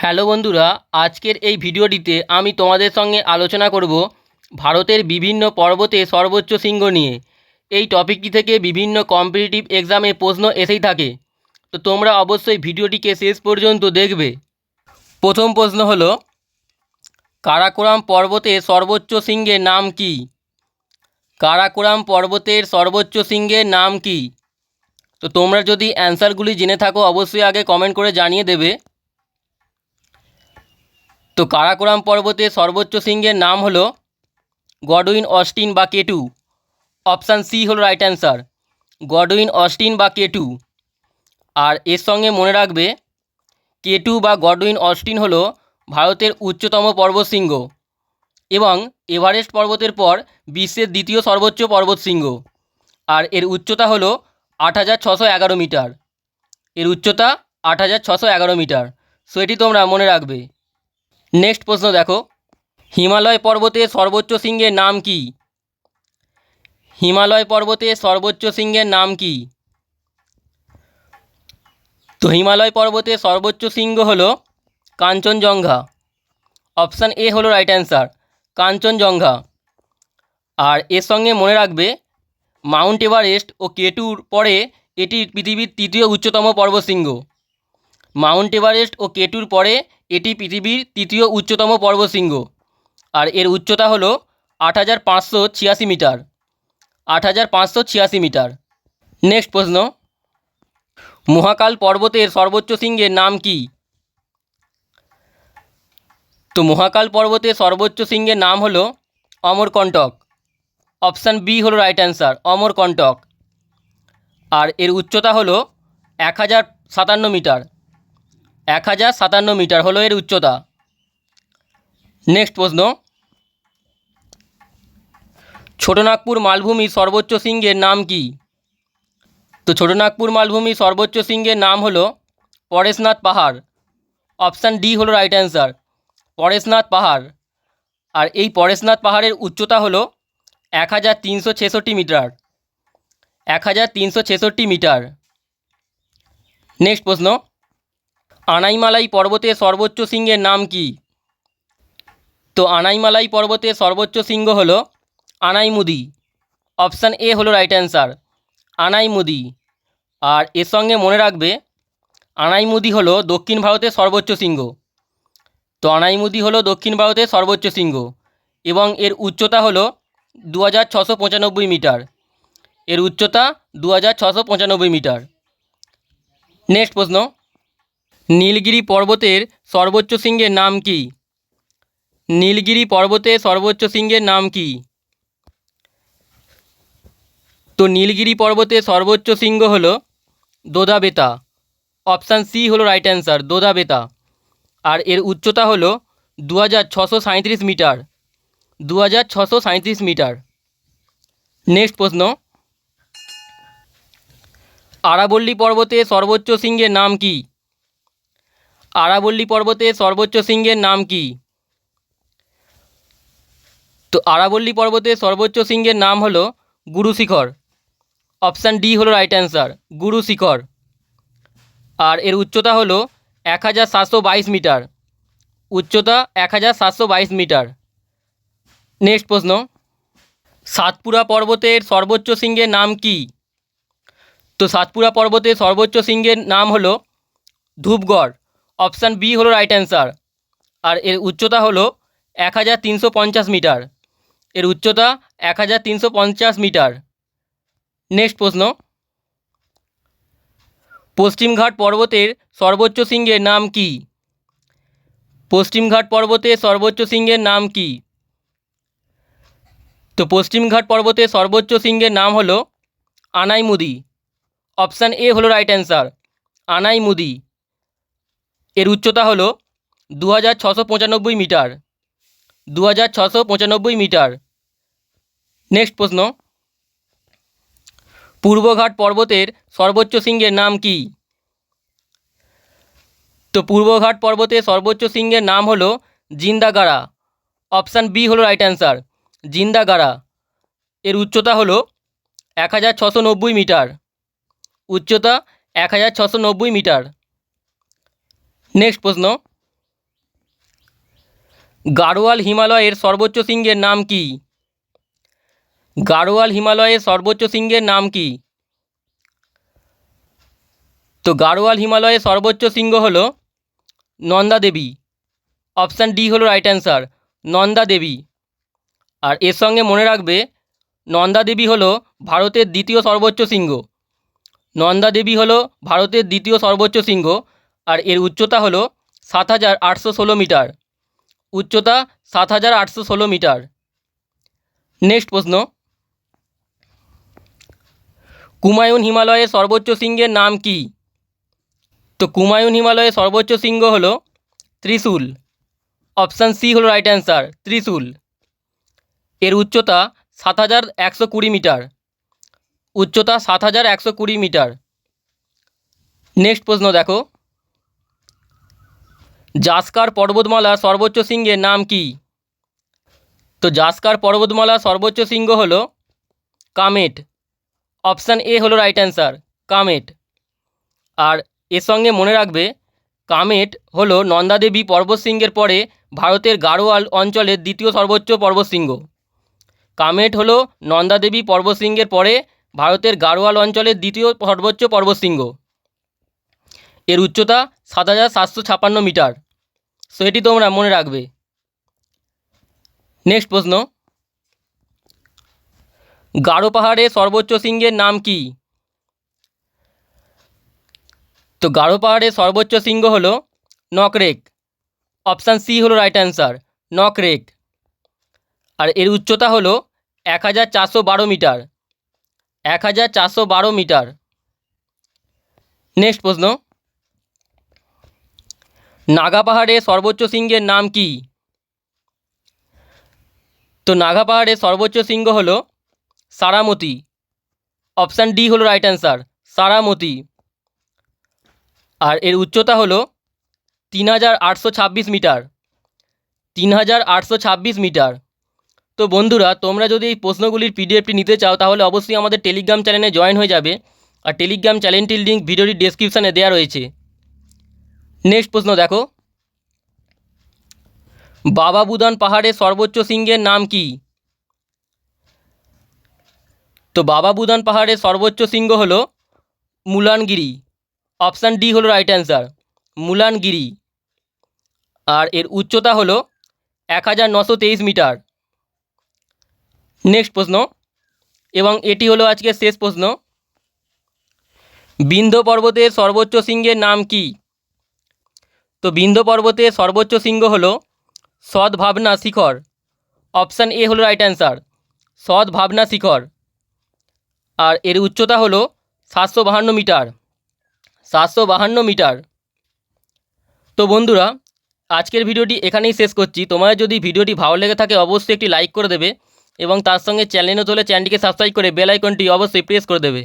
Hello বন্ধুরা, আজকের এই ভিডিওটিতে আমি তোমাদের সঙ্গে আলোচনা করব ভারতের বিভিন্ন পর্বতে সর্বোচ্চ শৃঙ্গ নিয়ে। এই টপিকটি থেকে বিভিন্ন কম্পিটিটিভ এক্সামে প্রশ্ন এসেই থাকে। তো তোমরা অবশ্যই ভিডিওটিকে শেষ পর্যন্ত দেখবে। প্রথম প্রশ্ন হলো, কারাকোরাম পর্বতে সর্বোচ্চ শৃঙ্গের নাম কি? কারাকোরাম পর্বতের সর্বোচ্চ শৃঙ্গের নাম কি? তো তোমরা যদি অ্যান্সারগুলি জেনে থাকো, অবশ্যই আগে কমেন্ট করে জানিয়ে দেবে। তো কারাকোরাম পর্বতে সর্বোচ্চ শৃঙ্গের নাম হলো গডউইন অস্টিন বা কেটু অপশান সি হলো রাইট অ্যান্সার, গডউইন অস্টিন বা কেটু আর এর সঙ্গে মনে রাখবে কেটু বা গডউইন অস্টিন হলো ভারতের উচ্চতম পর্বতশৃঙ্গ এবং এভারেস্ট পর্বতের পর বিশ্বের দ্বিতীয় সর্বোচ্চ পর্বতশৃঙ্গ। আর এর উচ্চতা হলো আট হাজার ছশো এগারো মিটার। এর উচ্চতা আট হাজার ছশো এগারো মিটার। সো এটি তোমরা মনে রাখবে। নেক্সট প্রশ্ন দেখো। হিমালয় পর্বতের সর্বোচ্চ শৃঙ্গের নাম কি? হিমালয় পর্বতের সর্বোচ্চ শৃঙ্গের নাম কি? তো হিমালয় পর্বতের সর্বোচ্চ শৃঙ্গ হলো কাঞ্চনজঙ্ঘা। অপশান এ হলো রাইট অ্যান্সার কাঞ্চনজঙ্ঘা। আর এর সঙ্গে মনে রাখবে, মাউন্ট এভারেস্ট ও কেটুর পরে এটি পৃথিবীর তৃতীয় উচ্চতম পর্বতশৃঙ্গ। মাউন্ট এভারেস্ট ও কেটুর পরে এটি পৃথিবীর তৃতীয় উচ্চতম পর্বতশৃঙ্গ। আর এর উচ্চতা হলো আট হাজার পাঁচশো ছিয়াশি মিটার। আট হাজার পাঁচশো ছিয়াশি মিটার। নেক্সট প্রশ্ন। মহাকাল পর্বতের সর্বোচ্চ শৃঙ্গের নাম কি? তো মহাকাল পর্বতের সর্বোচ্চ শৃঙ্গের নাম হলো অমরকণ্টক। অপশান বি হলো রাইট অ্যান্সার, অমরকণ্টক। আর এর উচ্চতা হলো এক হাজার সাতান্ন মিটার। এক হাজার সাতান্ন মিটার হলো এর উচ্চতা। নেক্সট প্রশ্ন। ছোটনাগপুর মালভূমির সর্বোচ্চ শৃঙ্গের নাম কি? তো ছোটনাগপুর মালভূমির সর্বোচ্চ শৃঙ্গের নাম হলো পরেশনাথ পাহাড়। অপশান ডি হলো রাইট অ্যান্সার, পরেশনাথ পাহাড়। আর এই পরেশনাথ পাহাড়ের উচ্চতা হলো এক হাজার তিনশো ছেষট্টি মিটার। এক হাজার তিনশো ছেষট্টি মিটার। নেক্সট প্রশ্ন। আনাইমালাই পর্বতের সর্বোচ্চ শৃঙ্গের নাম কি? তো আনাইমালাই পর্বতের সর্বোচ্চ শৃঙ্গ হলো আনাইমুদি। অপশান এ হলো রাইট অ্যান্সার আনাইমুদি। আর এর সঙ্গে মনে রাখবে, আনাইমুদি হলো দক্ষিণ ভারতের সর্বোচ্চ শৃঙ্গ তো আনাইমুদি হলো দক্ষিণ ভারতের সর্বোচ্চ শৃঙ্গ এবং এর উচ্চতা হলো দু মিটার। এর উচ্চতা দু মিটার। নেক্সট প্রশ্ন। নীলগিরি পর্বতের সর্বোচ্চ শৃঙ্গের নাম কি? নীলগিরি পর্বতের সর্বোচ্চ শৃঙ্গের নাম কি? তো নীলগিরি পর্বতের সর্বোচ্চ শৃঙ্গ হল দোদাবেতা অপশান সি হলো রাইট অ্যান্সার দোদাবেতা আর এর উচ্চতা হলো দু হাজার ছশো সাঁইত্রিশ মিটার। দু হাজার ছশো সাঁইত্রিশ মিটার। নেক্সট প্রশ্ন। আরাবল্লী পর্বতে সর্বোচ্চ শৃঙ্গের নাম কি? আরাবল্লী পর্বতের সর্বোচ্চ শৃঙ্গের নাম কি? তো আরাবল্লী পর্বতের সর্বোচ্চ শৃঙ্গের নাম হলো গুরু শিখর। অপশান ডি হলো রাইট অ্যান্সার, গুরু শিখর। আর এর উচ্চতা হলো এক হাজার সাতশো বাইশ মিটার। উচ্চতা এক হাজার সাতশো বাইশ মিটার। নেক্সট প্রশ্ন। সাতপুরা পর্বতের সর্বোচ্চ শৃঙ্গের নাম কি? তো সাতপুরা পর্বতের সর্বোচ্চ শৃঙ্গের নাম হলো ধূপগড়। অপশান বি হলো রাইট অ্যান্সার আর এর উচ্চতা হলো এক হাজার তিনশো পঞ্চাশ মিটার। এর উচ্চতা এক হাজার তিনশো পঞ্চাশ মিটার। নেক্সট প্রশ্ন। পশ্চিমঘাট পর্বতের সর্বোচ্চ শৃঙ্গের নাম কি? পশ্চিমঘাট পর্বতের সর্বোচ্চ শৃঙ্গের নাম কি? তো পশ্চিমঘাট পর্বতের সর্বোচ্চ শৃঙ্গের নাম হলো আনাইমুদি। অপশান এ হলো রাইট অ্যান্সার আনাইমুদি। এর উচ্চতা হলো দু হাজার ছশো পঁচানব্বই মিটার। দু হাজার ছশো পঁচানব্বই মিটার। নেক্সট প্রশ্ন। পূর্বঘাট পর্বতের সর্বোচ্চ শৃঙ্গের নাম কি? তো পূর্বঘাট পর্বতের সর্বোচ্চ শৃঙ্গের নাম হলো জিন্দাগাড়া। অপশান বি হলো রাইট অ্যান্সার, জিন্দাগাড়া। এর উচ্চতা হলো এক হাজার ছশো নব্বই মিটার। উচ্চতা এক হাজার ছশো নব্বই মিটার। নেক্সট প্রশ্ন. গাড়োয়াল হিমালয়ের সর্বোচ্চ শৃঙ্গের নাম কি? গাড়োয়াল হিমালয়ের সর্বোচ্চ শৃঙ্গের নাম কি? তো গাড়োয়াল হিমালয়ের সর্বোচ্চ শৃঙ্গ হল নন্দা দেবী। অপশান ডি হলো রাইট অ্যান্সার নন্দা দেবী। আর এর সঙ্গে মনে রাখবে, নন্দা দেবী হলো ভারতের দ্বিতীয় সর্বোচ্চ শৃঙ্গ নন্দা দেবী হলো ভারতের দ্বিতীয় সর্বোচ্চ শৃঙ্গ আর এর উচ্চতা হলো সাত হাজার আটশো ষোলো মিটার। উচ্চতা সাত হাজার আটশো ষোলো মিটার। নেক্সট প্রশ্ন। কুমায়ুন হিমালয়ের সর্বোচ্চ শৃঙ্গের নাম কি? তো কুমায়ুন হিমালয়ের সর্বোচ্চ শৃঙ্গ হল ত্রিশূল। অপশান সি হলো রাইট অ্যান্সার, ত্রিশূল। এর উচ্চতা সাত হাজার একশো কুড়ি মিটার। উচ্চতা সাত হাজার একশো কুড়ি মিটার। নেক্সট প্রশ্ন দেখো। জাসকার পর্বতমালার সর্বোচ্চ শৃঙ্গের নাম কি? তো জাসকার পর্বতমালার সর্বোচ্চ শৃঙ্গ হল কামেট। অপশান এ হলো রাইট অ্যান্সার, কামেট। আর এর সঙ্গে মনে রাখবে, কামেট হলো নন্দাদেবী পর্বতশৃঙ্গের পরে ভারতের গাড়োয়াল অঞ্চলের দ্বিতীয় সর্বোচ্চ পর্বতশৃঙ্গ কামেট হলো নন্দাদেবী পর্বতশৃঙ্গের পরে ভারতের গাড়োয়াল অঞ্চলের দ্বিতীয় সর্বোচ্চ পর্বতশৃঙ্গ এর উচ্চতা সাত হাজার সাতশো ছাপান্ন মিটার। সো এটি তোমরা মনে রাখবে। নেক্সট প্রশ্ন। গাঢ় পাহাড়ে সর্বোচ্চ শৃঙ্গের নাম কি? তো গাঢ় পাহাড়ের সর্বোচ্চ শৃঙ্গ হল নকরেক। অপশান সি হলো রাইট অ্যান্সার, নকরেক। আর এর উচ্চতা হলো এক হাজার চারশো বারো মিটার। এক হাজার চারশো বারো মিটার। নেক্সট প্রশ্ন। নাগা পাহাড়ে সর্বোচ্চ শৃঙ্গের নাম কি? তো নাগা পাহাড়ের সর্বোচ্চ শৃঙ্গ হল সারামতি। অপশান ডি হলো রাইট অ্যান্সার, সারামতি। আর এর উচ্চতা হলো তিন হাজার আটশো ছাব্বিশ মিটার, তিন হাজার আটশো ছাব্বিশ মিটার। তো বন্ধুরা, তোমরা যদি এই প্রশ্নগুলির পিডিএফটি নিতে চাও, তাহলে অবশ্যই আমাদের টেলিগ্রাম চ্যানেলে জয়েন হয়ে যাবে। আর টেলিগ্রাম চ্যানেলটির লিঙ্ক ভিডিওটির ডেসক্রিপশানে দেওয়া রয়েছে। নেক্সট প্রশ্ন দেখো। বাবা বুদান পাহাড়ের সর্বোচ্চ শৃঙ্গের নাম কি? তো বাবা বুদান পাহাড়ের সর্বোচ্চ শৃঙ্গ হলো মুলানগিরি। অপশান ডি হলো রাইট অ্যান্সার, মুলানগিরি। আর এর উচ্চতা হলো এক হাজার নশো তেইশ মিটার। নেক্সট প্রশ্ন, এবং এটি হলো আজকের শেষ প্রশ্ন। বিন্ধ্য পর্বতের সর্বোচ্চ শৃঙ্গের নাম কি? তো বিন্ধ্য পর্বতের সর্বোচ্চ শৃঙ্গ হলো সদ্ভাবনা শিখর। অপশান এ হলো রাইট অ্যান্সার সদ্ভাবনা শিখর। আর এর উচ্চতা হলো সাতশো বাহান্ন মিটার, সাতশো বাহান্ন মিটার। তো বন্ধুরা, আজকের ভিডিওটি এখানেই শেষ করছি। তোমার যদি ভিডিওটি ভালো লেগে থাকে, অবশ্যই একটি লাইক করে দেবে এবং তার সঙ্গে চ্যানেলে হলে চ্যানেলটিকে সাবস্ক্রাইব করে বেল আইকনটি অবশ্যই প্রেস করে দেবে।